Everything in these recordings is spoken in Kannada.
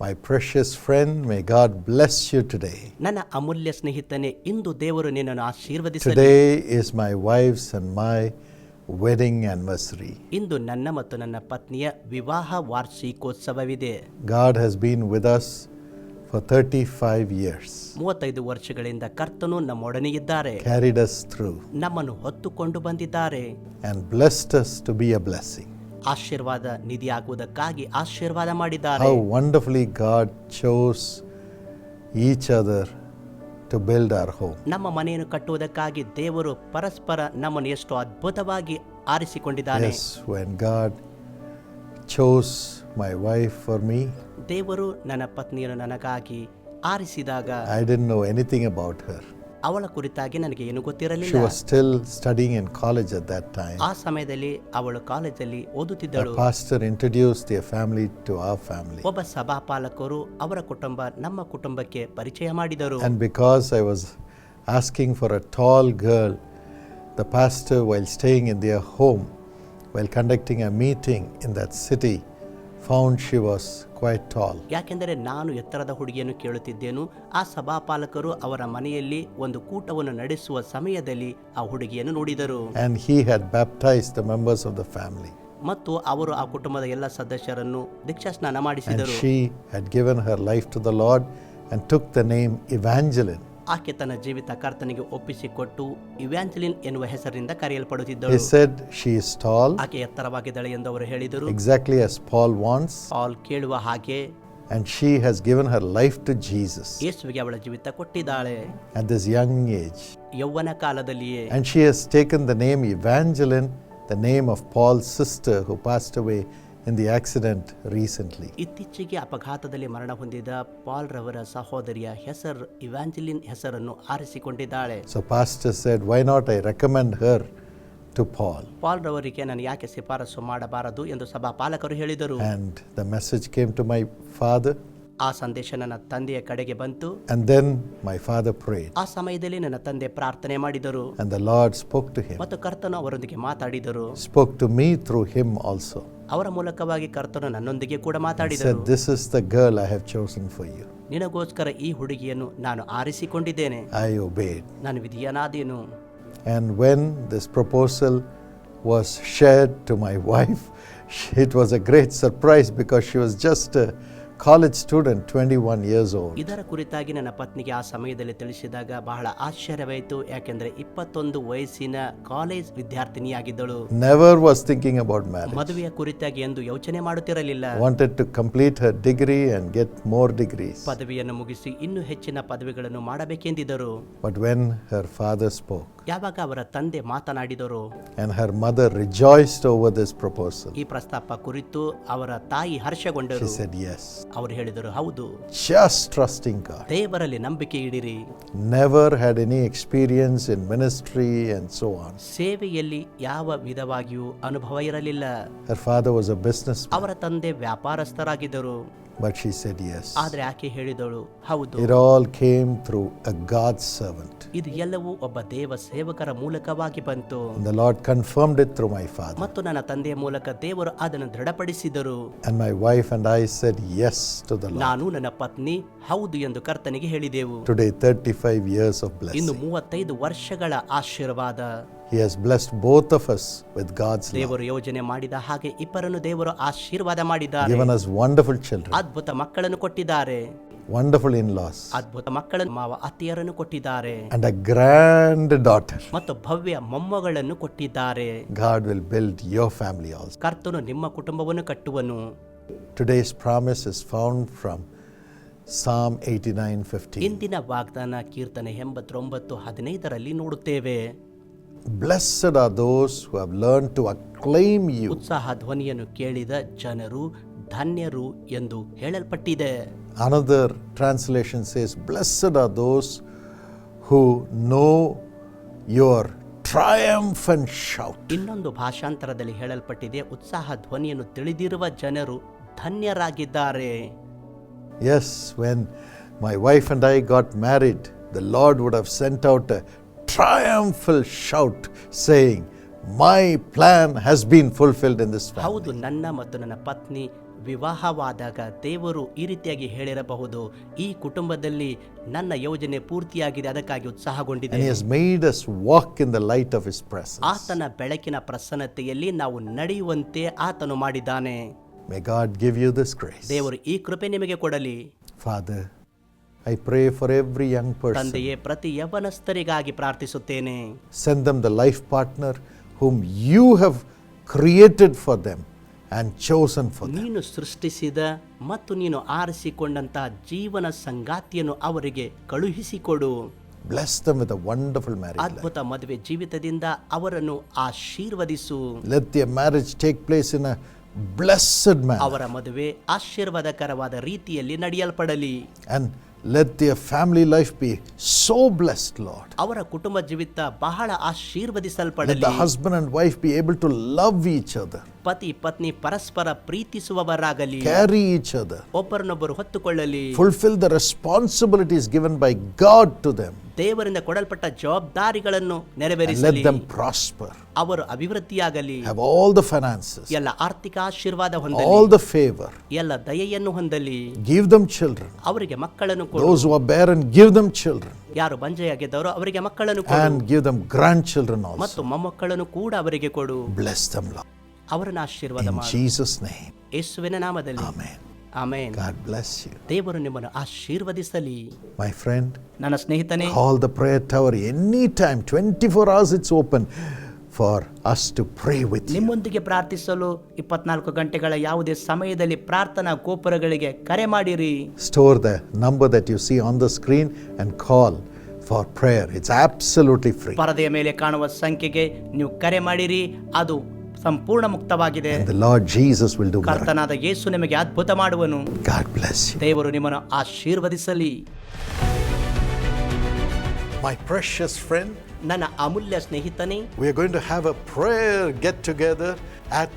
My precious friend, may God bless you today. ನನ್ನ ಅಮೂಲ್ಯ ಸ್ನೇಹಿತನೇ ಇಂದು ದೇವರು ನಿನ್ನನ್ನು ಆಶೀರ್ವದಿಸಲಿ Today is my wife's and my wedding anniversary. ಇಂದು ನನ್ನ ಮತ್ತು ನನ್ನ ಪತ್ನಿಯ ವಿವಾಹ ವಾರ್ಷಿಕೋತ್ಸವವಿದೆ God has been with us for 35 years, ಮೂವತ್ತೈದು ವರ್ಷಗಳಿಂದ ಕರ್ತನು ನಮ್ಮೊಡನೆ ಇದ್ದಾರೆ carried us through, ನಮ್ಮನ್ನು ಹೊತ್ತುಕೊಂಡು ಬಂದಿದ್ದಾರೆ and blessed us to be a blessing. ಆಶೀರ್ವಾದ ನಿಧಿಯಾಗುವುದಕ್ಕಾಗಿ ಆಶೀರ್ವಾದ ಮಾಡಿದ್ದಾರೆ. Wonderfully God chose each other to build our home ನಮ್ಮ ಮನೆಯನ್ನು ಕಟ್ಟುವುದಕ್ಕಾಗಿ ದೇವರು ಪರಸ್ಪರ ನಮ್ಮನ್ನು ಎಷ್ಟು ಅದ್ಭುತವಾಗಿ ಆರಿಸಿಕೊಂಡಿದ್ದಾರೆ when God chose my wife for me ದೇವರು ನನ್ನ ಪತ್ನಿಯನ್ನು ನನಗಾಗಿ ಆರಿಸಿದಾಗ I did know anything about her ಅವಳ ಕುರಿತಾಗಿ ನನಗೆ ಏನು She ಗೊತ್ತಿರಲಿಲ್ಲ was still studying in college at that time. ಆ ಸಮಯದಲ್ಲಿ ಅವಳು ಕಾಲೇಜಲ್ಲಿ The ಓದುತ್ತಿದ್ದಳು pastor introduced their family to our family. ಒಬ್ಬ ಸಭಾಪಾಲಕರು ಅವರ ಕುಟುಂಬ ನಮ್ಮ ಕುಟುಂಬಕ್ಕೆ ಪರಿಚಯ ಮಾಡಿದರು And because I was asking for a tall girl, the pastor, while staying in their home, while conducting a meeting in that city, found she was quite tall. ಯಾಕೆಂದರೆ ನಾನು ಎತ್ತರದ ಹುಡುಗಿಯನ್ನು ಕೇಳುತ್ತಿದ್ದೇನು ಆ ಸಭಾಪಾಲಕರು ಅವರ ಮನೆಯಲ್ಲಿ ಒಂದು ಕೂಟವನ್ನು ನಡೆಸುವ ಸಮಯದಲ್ಲಿ ಆ ಹುಡುಗಿಯನ್ನು ನೋಡಿದರು And he had baptized the members of the family. ಮತ್ತು ಅವರು ಆ ಕುಟುಂಬದ ಎಲ್ಲ ಸದಸ್ಯರನ್ನು ದೀಕ್ಷಾಸ್ನಾನ And ಮಾಡಿಸಿದರು she had given her life to the Lord and took the name Evangeline. ಆಕೆ ತನ್ನ ಜೀವಿತ ಕರ್ತನಿಗೆ ಒಪ್ಪಿಸಿಕೊಟ್ಟು ಇವ್ಯಾಂಜಲಿನ್ ಎನ್ನುವ ಹೆಸರಿನಿಂದ He ಕರೆಯಲ್ಪಡುತ್ತಿದ್ದಳು said she is tall, ಆಕೆ ಎತ್ತರವಾಗಿದ್ದಾಳೆ ಎಂದು ಅವರು ಹೇಳಿದರು exactly as Paul wants, Pal ಕೇಳುವ ಹಾಗೆ and she has given her life to Jesus ಯೇಸುವಿಗೆ ಅವಳ ಜೀವಿತ ಕೊಟ್ಟಿದ್ದಾಳೆ at this young age. ಯೌವನ ಕಾಲದಲ್ಲಿಯೇ And she has taken the name Evangeline, the name of Paul's sister who passed away in the accident recently. ಇತ್ತೀಚೆಗೆ ಅಪಘಾತದಲ್ಲಿ ಮರಣ ಹೊಂದಿದ ಪಾಲ್ ರವರ ಸಹೋದರಿಯ ಹೆಸರು ಇವ್ಯಾಂಜಲಿನ್ ಹೆಸರನ್ನು ಆರಿಸಿಕೊಂಡಿದ್ದಾಳೆ So, Pastor said, Why not I recommend her to Paul? Pal ರವರಿಗೆ ನಾನು ಯಾಕೆ ಶಿಫಾರಸು ಮಾಡಬಾರದು ಎಂದು ಸಭಾಪಾಲಕರು ಹೇಳಿದರು And the message came to my father, ಆ ಸಂದೇಶ ನನ್ನ ತಂದೆಯ ಕಡೆಗೆ ಬಂತು and then my father prayed, ಆ ಸಮಯದಲ್ಲಿ ನನ್ನ ತಂದೆ ಪ್ರಾರ್ಥನೆ ಮಾಡಿದರು and the Lord spoke to him, ಮತ್ತು ಕರ್ತನು ಅವರೊಂದಿಗೆ ಮಾತಾಡಿದರು spoke to me through him also. ಅವರ ಮೂಲಕವಾಗಿ ಕರ್ತನು ನನ್ನೊಂದಿಗೆ ಕೂಡ He ಮಾತಾಡಿದರು said, This is the girl I have chosen for you. ನಿನಗೋಸ್ಕರ ಈ ಹುಡುಗಿಯನ್ನು ನಾನು ಆರಿಸಿಕೊಂಡಿದ್ದೇನೆ I obeyed. ನಾನು ವಿಧಿಯನಾದೇನು And when this proposal was shared to my wife, she- it was a great surprise because she was just a college student, 21 years old. ಇದರ ಕುರಿತಾಗಿ ನನ್ನ ಪತ್ನಿಗೆ ಆ ಸಮಯದಲ್ಲಿ ತಿಳಿಸಿದಾಗ ಬಹಳ ಆಶ್ಚರ್ಯವಾಯಿತು ಯಾಕೆಂದ್ರೆ ಇಪ್ಪತ್ತೊಂದು ವಯಸ್ಸಿನ college ವಿದ್ಯಾರ್ಥಿನಿಯಾಗಿದ್ದಳು Never was thinking about marriage. ಮದುವೆಯ ಕುರಿತಾಗಿ ಎಂದು ಯೋಚನೆ ಮಾಡುತ್ತಿರಲಿಲ್ಲ Wanted to complete her degree and get more degrees. ಪದವಿಯನ್ನು ಮುಗಿಸಿ ಇನ್ನೂ ಹೆಚ್ಚಿನ ಪದವಿಗಳನ್ನು ಮಾಡಬೇಕೆಂದಿದ್ದರು But when her father spoke ಯಾವಾಗ ಅವರ ತಂದೆ ಮಾತನಾಡಿದರು and her mother rejoiced over this proposal, ಈ ಪ್ರಸ್ತಾಪ ಕುರಿತು ಅವರ ತಾಯಿ she ಹರ್ಷಗೊಂಡರು said yes. ಅವರು ಹೇಳಿದರು ಹೌದು Just trusting God. ದೇವರಲ್ಲಿ ನಂಬಿಕೆ ಇಡಿರಿ Never had any experience in ministry and so on. ಸೇವೆಯಲ್ಲಿ ಯಾವ ವಿಧವಾಗಿಯೂ ಅನುಭವ ಇರಲಿಲ್ಲ Her father was a businessman, ಅವರ ತಂದೆ ವ್ಯಾಪಾರಸ್ಥರಾಗಿದ್ದರು but she said yes. ಆದರೆ ಆಕೆ ಹೇಳಿದಳು ಹೌದು It all came through a God servant. ಇದು ಎಲ್ಲವೂ ಒಬ್ಬ ದೇವ ಸೇವಕರ ಮೂಲಕವಾಗಿ ಬಂತು the the Lord confirmed it through my father. ಮತ್ತು ನನ್ನ ತಂದೆಯ ಮೂಲಕ ದೇವರು ಅದನ್ನು ದೃಢಪಡಿಸಿದರು And my wife and I said yes to the Lord. ನಾನು ನನ್ನ ಪತ್ನಿ ಹೌದು ಎಂದು ಕರ್ತನಿಗೆ ಹೇಳಿದೆವು Today, 35 years of ಇನ್ನು blessing. ಮೂವತ್ತೈದು ವರ್ಷಗಳ ಆಶೀರ್ವಾದ He has blessed both of us with God's love, ದೇವರು ಯೋಜನೆ ಮಾಡಿದ ಹಾಗೆ ಇಬ್ಬರನ್ನು ದೇವರು ಆಶೀರ್ವಾದ ಮಾಡಿದ್ದಾರೆ given us wonderful children, ಅದ್ಭುತ ಮಕ್ಕಳನ್ನು ಕೊಟ್ಟಿದ್ದಾರೆ wonderful in laws, ಅದ್ಭುತ ಮಕ್ಕಳನ್ನು ಮಾವ ಅತ್ತಿಯರನ್ನು ಕೊಟ್ಟಿದ್ದಾರೆ and a grand daughter. ಮತ್ತು ಭವ್ಯ ಮೊಮ್ಮಗಳನ್ನು ಕೊಟ್ಟಿದ್ದಾರೆ God will build your family also. ಕರ್ತನು ನಿಮ್ಮ ಕುಟುಂಬವನ್ನು ಕಟ್ಟುವನು Today's promise is found from Psalm 89:15. ಇಂದಿನ ವಾಗ್ದಾನ ಕೀರ್ತನೆ ಎಂಬತ್ತೊಂಬತ್ತು ಹದಿನೈದರಲ್ಲಿ ನೋಡುತ್ತೇವೆ Blessed are those who have learned to acclaim you. ಉತ್ಸಾಹ ಧ್ವನಿಯನ್ನು ಕೇಳಿದ ಜನರು ಧನ್ಯರು ಎಂದು ಹೇಳಲ್ಪಟ್ಟಿದೆ Another translation says, Blessed are those who know your triumphant shout. ಇನ್ನೊಂದು ಭಾಷಾಂತರದಲ್ಲಿ ಹೇಳಲ್ಪಟ್ಟಿದೆ ಉತ್ಸಾಹ ಧ್ವನಿಯನ್ನು ತಿಳಿದಿರುವ ಜನರು ಧನ್ಯರಾಗಿದ್ದಾರೆ Yes, when my wife and I got married, the Lord would have sent out triumphal shout saying my plan has been fulfilled in this ಹೌದು ನನ್ನ ಮತ್ತು ನನ್ನ ಪತ್ನಿ ವಿವಾಹವಾದಾಗ ದೇವರು ಈ ರೀತಿಯಾಗಿ ಹೇಳಿರಬಹುದು ಈ ಕುಟುಂಬದಲ್ಲಿ ನನ್ನ ಯೋಜನೆ ಪೂರ್ತಿಯಾಗಿದೆ ಅದಕ್ಕಾಗಿ ಉತ್ಸಾಹಗೊಂಡಿದ್ದೇನೆ. ಆತನ ಬೆಳಕಿನ ಪ್ರಸನ್ನತೆಯಲ್ಲಿ ನಾವು ನಡೆಯುವಂತೆ ಆತನು ಮಾಡಿದ್ದಾನೆ. ದೇವರು ಈ ಕೃಪೆ ನಿಮಗೆ ಕೊಡಲಿ. Father I pray for every young person. ತಂದೆಯೇ ಪ್ರತಿ ಯವನಸ್ಥರಿಗಾಗಿ ಪ್ರಾರ್ಥಿಸುತ್ತೇನೆ Send them the life partner whom you have created for them and chosen for them. ನೀನು ಸೃಷ್ಟಿಸಿದ ಮತ್ತು ನೀನು ಆರಿಸಿಕೊಂಡಂತಹ ಜೀವನ ಸಂಗಾತಿಯನ್ನು ಅವರಿಗೆ ಕಳುಹಿಸಿಕೊಡು Bless them with a wonderful marriage life. ಅದ್ಭುತ ಮದುವೆ ಜೀವಿತದಿಂದ ಅವರನ್ನು ಆಶೀರ್ವದಿಸು Let their marriage take place in a blessed manner. ಅವರ ಮದುವೆ ಆಶೀರ್ವಾದಕರವಾದ ರೀತಿಯಲ್ಲಿ ನಡೆಯಲ್ಪಡಲಿ And let their family life be so blessed, Lord. ಅವರ ಕುಟುಂಬ ಜೀವಿತ ಬಹಳ Let ಆಶೀರ್ವದಿಸಲ್ಪಡಲಿ the husband and wife be able to love each other, ಪತಿ ಪತ್ನಿ ಪರಸ್ಪರ ಪ್ರೀತಿಸುವವರಾಗಲಿ carry each other, ಒಬ್ಬರನ್ನೊಬ್ಬರು ಹೊತ್ತುಕೊಳ್ಳಲಿ fulfill the responsibilities given by God to them, ದೇವರಿಂದ ಕೊಡಲ್ಪಟ್ಟ ಜವಾಬ್ದಾರಿಗಳನ್ನು ನೆರವೇರಿಸಲಿ them prosper, ಅವರು ಅಭಿವೃದ್ಧಿಯಾಗಲಿ have all the finances, ಎಲ್ಲ ಆರ್ಥಿಕ ಆಶೀರ್ವಾದ ಹೊಂದಲಿ all the favor. ಎಲ್ಲ ದಯೆಯನ್ನು ಹೊಂದಲಿ Give them children. ಅವರಿಗೆ ಮಕ್ಕಳನ್ನು ಕೊಡು Those who are barren, give them children, ಯಾರು ಬಂಜೆಯಾಗಿದ್ದವರು ಅವರಿಗೆ ಮಕ್ಕಳನ್ನು ಕೊಡು and give them grandchildren also. ಮತ್ತು ಮೊಮ್ಮಕ್ಕಳನ್ನು ಕೂಡ ಅವರಿಗೆ ಕೊಡು Bless them, Lord. ಅವರನ್ನು ಆಶೀರ್ವಾದ In ಮಾಡು Jesus' name. ಯೇಸುವಿನ ನಾಮದಲ್ಲಿ Amen. Amen God bless you. ದೇವರು ನಿಮ್ಮನ್ನು ಆಶೀರ್ವದಿಸಲಿ My friend, ನನ್ನ ಸ್ನೇಹಿತನೇ call the prayer tower anytime, 24 hours it's open for us to pray with you. ನಿಮ್ಮೊಂದಿಗೆ ಪ್ರಾರ್ಥಿಸಲು ಇಪ್ಪತ್ನಾಲ್ಕು ಗಂಟೆಗಳ ಯಾವುದೇ ಸಮಯದಲ್ಲಿ ಪ್ರಾರ್ಥನಾ ಗೋಪುರಗಳಿಗೆ ಕರೆ ಮಾಡಿರಿ Store the number that you see on the screen and call for prayer. It's absolutely free. ಪರದೆಯ ಮೇಲೆ ಕಾಣುವ ಸಂಖ್ಯೆಗೆ ನೀವು ಕರೆ ಮಾಡಿರಿ ಅದು ಸಂಪೂರ್ಣ ಮುಕ್ತವಾಗಿದೆ ಕರ್ತನಾದ ಯೇಸು ನಿಮಗೆ ಅದ್ಭುತ ಮಾಡುವನು. ದೇವರು ನಿಮ್ಮನ್ನು ಆಶೀರ್ವದಿಸಲಿ My precious friend, ನನ್ನ ಅಮೂಲ್ಯ ಸ್ನೇಹಿತನೇ we are going to have a prayer get together at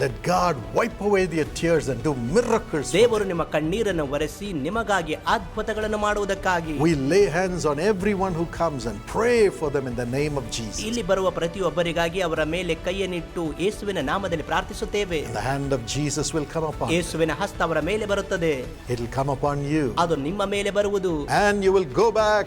Let God wipe away their tears and do miracles. for ದೇವರು ನಿಮ್ಮ ಕಣ್ಣೀರನ್ನು ಒರೆಸಿ ನಿಮಗಾಗಿ ಅದ್ಭುತಗಳನ್ನು ಮಾಡುವುದಕ್ಕಾಗಿ We lay hands on everyone who comes and pray for them in the name of Jesus. ಇಲ್ಲಿ ಬರುವ ಪ್ರತಿಯೊಬ್ಬರಿಗಾಗಿ ಅವರ ಮೇಲೆ ಕೈಯನ್ನಿಟ್ಟು ಯೇಸುವಿನ ನಾಮದಲ್ಲಿ ಪ್ರಾರ್ಥಿಸುತ್ತೇವೆ The hand of Jesus will come upon you. ಯೇಸುವಿನ ಹಸ್ತ ಅವರ ಮೇಲೆ ಬರುತ್ತದೆ It will come upon you. ಅದು ನಿಮ್ಮ ಮೇಲೆ ಬರುವುದು And you will go back